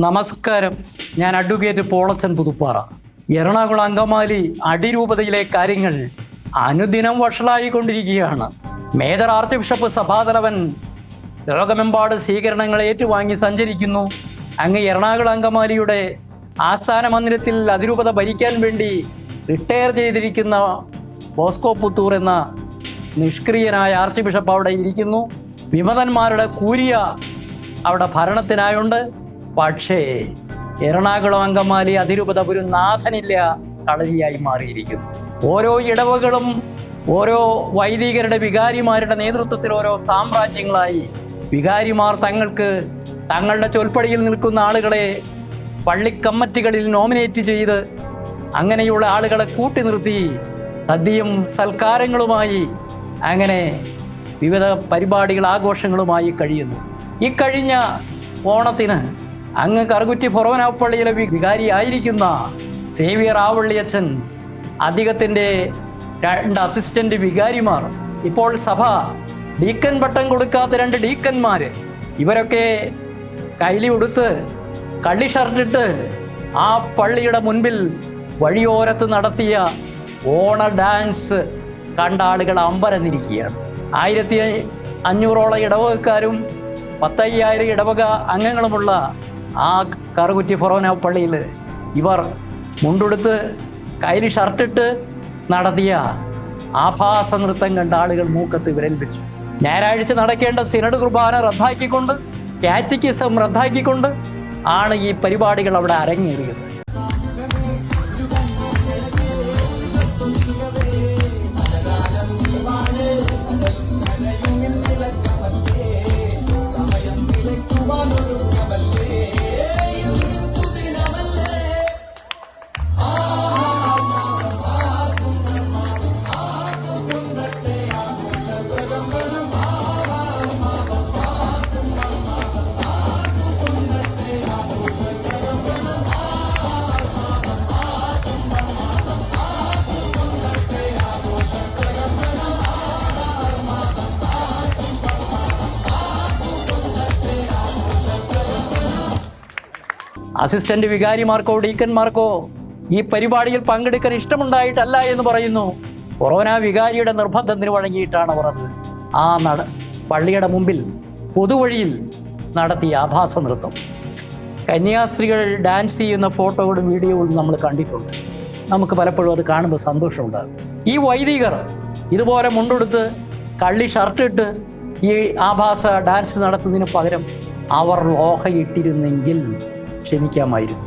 നമസ്കാരം. ഞാൻ അഡ്വക്കേറ്റ് പോളച്ചൻ പുതുപ്പാറ. എറണാകുളം അങ്കമാലി അടിരൂപതയിലെ കാര്യങ്ങൾ അനുദിനം വഷളായിക്കൊണ്ടിരിക്കുകയാണ്. മേജർ ആർച്ച് ബിഷപ്പ് സഭാതലവൻ ലോകമെമ്പാട് സ്വീകരണങ്ങൾ ഏറ്റുവാങ്ങി സഞ്ചരിക്കുന്നു. അങ്ങ് എറണാകുളം അങ്കമാലിയുടെ ആസ്ഥാന മന്ദിരത്തിൽ അതിരൂപത ഭരിക്കാൻ വേണ്ടി റിട്ടയർ ചെയ്തിരിക്കുന്ന ബോസ്കോ പുത്തൂർ എന്ന നിഷ്ക്രിയനായ ആർച്ച് ബിഷപ്പ് അവിടെ ഇരിക്കുന്നു. വിമതന്മാരുടെ കൂരിയ അവിടെ ഭരണത്തിനായുണ്ട്. പക്ഷേ എറണാകുളം അങ്കമാലി ഒരു നാഥനില്ല കളരിയായി മാറിയിരിക്കുന്നു. ഓരോ ഇടവകളും ഓരോ വൈദികരുടെ വികാരിമാരുടെ നേതൃത്വത്തിൽ ഓരോ സാമ്രാജ്യങ്ങളായി വികാരിമാർ തങ്ങൾക്ക് തങ്ങളുടെ ചൊൽപ്പടിയിൽ നിൽക്കുന്ന ആളുകളെ പള്ളിക്കമ്മറ്റികളിൽ നോമിനേറ്റ് ചെയ്ത് അങ്ങനെയുള്ള ആളുകളെ കൂട്ടി നിർത്തി സദ്യയും സൽക്കാരങ്ങളുമായി അങ്ങനെ വിവിധ പരിപാടികൾ ആഘോഷങ്ങളുമായി കഴിയുന്നു. ഇക്കഴിഞ്ഞ കഴിഞ്ഞ ഓണത്തിന് അങ്ങ് കറുകുറ്റി ഫൊറോനാപ്പള്ളിയിലെ വികാരി വികാരിയായിരിക്കുന്ന സേവിയർ ആവള്ളിയച്ഛൻ അദ്ദേഹത്തിന്റെ രണ്ട് അസിസ്റ്റന്റ് വികാരിമാർ. ഇപ്പോൾ സഭ ഡീക്കൻ പട്ടം കൊടുക്കാത്ത രണ്ട് ഡീക്കന്മാർ ഇവരൊക്കെ കൈലി ഉടുത്ത് കള്ളി ഷർട്ടിട്ട് ആ പള്ളിയുടെ മുൻപിൽ വഴിയോരത്ത് നടത്തിയ ഓണ ഡാൻസ് കണ്ട ആളുകൾ അമ്പരന്നിരിക്കുകയാണ്. ആയിരത്തി അഞ്ഞൂറോളം ഇടവകക്കാരും പത്തയ്യായിരം ഇടവക അംഗങ്ങളുമുള്ള ആ കറുകുറ്റി ഫൊറോന പള്ളിയിൽ ഇവർ മുണ്ടുടുത്ത് കയ്യിൽ ഷർട്ടിട്ട് നടത്തിയ ആഭാസ നൃത്തം കണ്ട ആളുകൾ മൂക്കത്ത് വിരൽ ഞായറാഴ്ച നടക്കേണ്ട സിനഡ് കുർബാന റദ്ദാക്കിക്കൊണ്ട് കാറ്റിക്കിസം റദ്ദാക്കിക്കൊണ്ട് ആണ് ഈ പരിപാടികൾ അവിടെ അരങ്ങേറിയത്. അസിസ്റ്റന്റ് വികാരിമാർക്കോ ഡീക്കന്മാർക്കോ ഈ പരിപാടിയിൽ പങ്കെടുക്കാൻ ഇഷ്ടമുണ്ടായിട്ടല്ല എന്ന് പറയുന്നു. കൊറോന വികാരിയുടെ നിർബന്ധത്തിന് വഴങ്ങിയിട്ടാണ് അവർ അത്. ആ നട പള്ളിയുടെ മുമ്പിൽ പൊതുവഴിയിൽ നടത്തിയ ആഭാസ നൃത്തം. കന്യാസ്ത്രീകൾ ഡാൻസ് ചെയ്യുന്ന ഫോട്ടോകളും വീഡിയോകളും നമ്മൾ കണ്ടിട്ടുണ്ട്. നമുക്ക് പലപ്പോഴും അത് കാണുമ്പോൾ സന്തോഷമുണ്ടാകും ഈ വൈദികർ ഇതുപോലെ മുണ്ടെടുത്ത് കള്ളി ഷർട്ടിട്ട് ഈ ആഭാസ ഡാൻസ് നടത്തുന്നതിന് പകരം അവർ ലോഹയിട്ടിരുന്നെങ്കിൽ ക്ഷമിക്കാമായിരുന്നു.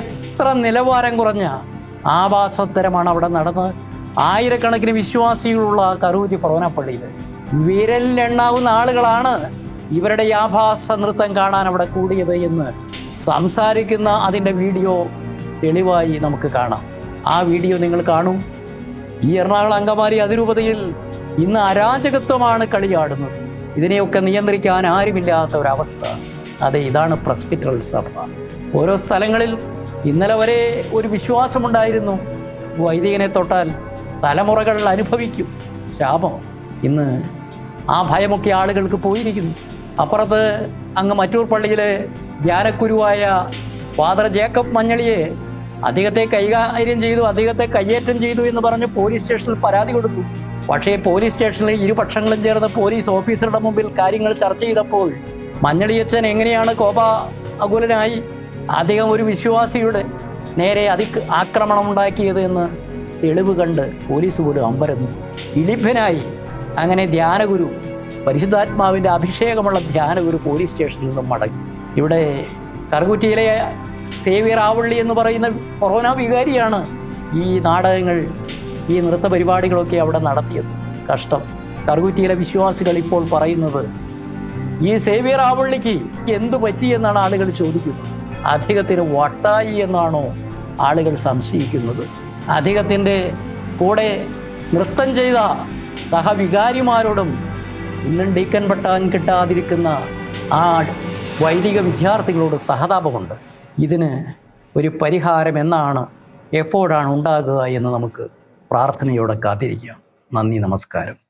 എത്ര നിലവാരം കുറഞ്ഞ ആഭാസത്തരമാണ് അവിടെ നടന്നത്. ആയിരക്കണക്കിന് വിശ്വാസികളുള്ള കറൂരി പ്രവനപ്പള്ളിയിൽ വിരലിലെണ്ണാവുന്ന ആളുകളാണ് ഇവരുടെ ആഭാസ നൃത്തം കാണാൻ അവിടെ കൂടിയത് എന്ന് സംസാരിക്കുന്ന അതിന്റെ വീഡിയോ തെളിവായി നമുക്ക് കാണാം. ആ വീഡിയോ നിങ്ങൾ കാണും. ഈ എറണാകുളം അങ്കമാരി അതിരൂപതയിൽ ഇന്ന് അരാജകത്വമാണ് കളിയാടുന്നത്. ഇതിനെയൊക്കെ നിയന്ത്രിക്കാൻ ആരുമില്ലാത്ത ഒരവസ്ഥ. അതെ ഇതാണ് പ്രസ്പിറ്റൽ സഭ. ഓരോ സ്ഥലങ്ങളിൽ ഇന്നലെ വരെ ഒരു വിശ്വാസമുണ്ടായിരുന്നു. വൈദികനെ തൊട്ടാൽ തലമുറകൾ അനുഭവിക്കും. ശാപം. ഇന്ന് ആ ഭയമൊക്കെ ആളുകൾക്ക് പോയിരിക്കുന്നു. അപ്പുറത്ത് അങ്ങ് മറ്റൂർ പള്ളിയിലെ ധ്യാനക്കുരുവായ ഫാദർ ജേക്കബ് മഞ്ഞളിയെ അദ്ദേഹത്തെ കൈകാര്യം ചെയ്തു അദ്ദേഹത്തെ കയ്യേറ്റം ചെയ്തു എന്ന് പറഞ്ഞ് പോലീസ് സ്റ്റേഷനിൽ പരാതി കൊടുത്തു. പക്ഷേ പോലീസ് സ്റ്റേഷനിൽ ഇരുപക്ഷങ്ങളും ചേർന്ന് പോലീസ് ഓഫീസറുടെ മുമ്പിൽ കാര്യങ്ങൾ ചർച്ച ചെയ്തപ്പോൾ മഞ്ഞളിയച്ചൻ എങ്ങനെയാണ് കോപ അകുലനായി അദ്ദേഹം ഒരു വിശ്വാസിയുടെ നേരെ അതി ആക്രമണം ഉണ്ടാക്കിയത് എന്ന് തെളിവ് കണ്ട് പോലീസ് പോലും അമ്പരന്നു. ഇളിഭനായി അങ്ങനെ ധ്യാനഗുരു പരിശുദ്ധാത്മാവിന്റെ അഭിഷേകമുള്ള ധ്യാനഗുരു പോലീസ് സ്റ്റേഷനിൽ നിന്നും മടങ്ങി. ഇവിടെ കറുകുറ്റിയിലെ സേവിയർ ആവള്ളി എന്ന് പറയുന്ന കൊറോന വികാരിയാണ് ഈ നാടകങ്ങൾ ഈ നൃത്ത പരിപാടികളൊക്കെ അവിടെ നടത്തിയത്. കഷ്ടം. കറുകുറ്റിയിലെ വിശ്വാസികൾ ഇപ്പോൾ പറയുന്നത് ഈ സേവിയർ ആവള്ളിക്ക് എന്തു പറ്റിയെന്നാണ് ആളുകൾ ചോദിക്കുന്നത്. അദ്ദേഹത്തിന് വട്ടായി എന്നാണോ ആളുകൾ സംശയിക്കുന്നത്. അദ്ദേഹത്തിന്റെ കൂടെ നൃത്തം ചെയ്ത സഹവികാരിമാരോടും ഇന്നും ഡീക്കൻ പട്ടാൻ കിട്ടാതിരിക്കുന്ന ആ വൈദിക വിദ്യാർത്ഥികളോട് സഹതാപമുണ്ട്. ഇതിന് ഒരു പരിഹാരം എന്നാണ് എപ്പോഴാണ് ഉണ്ടാകുക എന്ന് നമുക്ക് പ്രാർത്ഥനയോടെ കാത്തിരിക്കാം. നന്ദി നമസ്കാരം.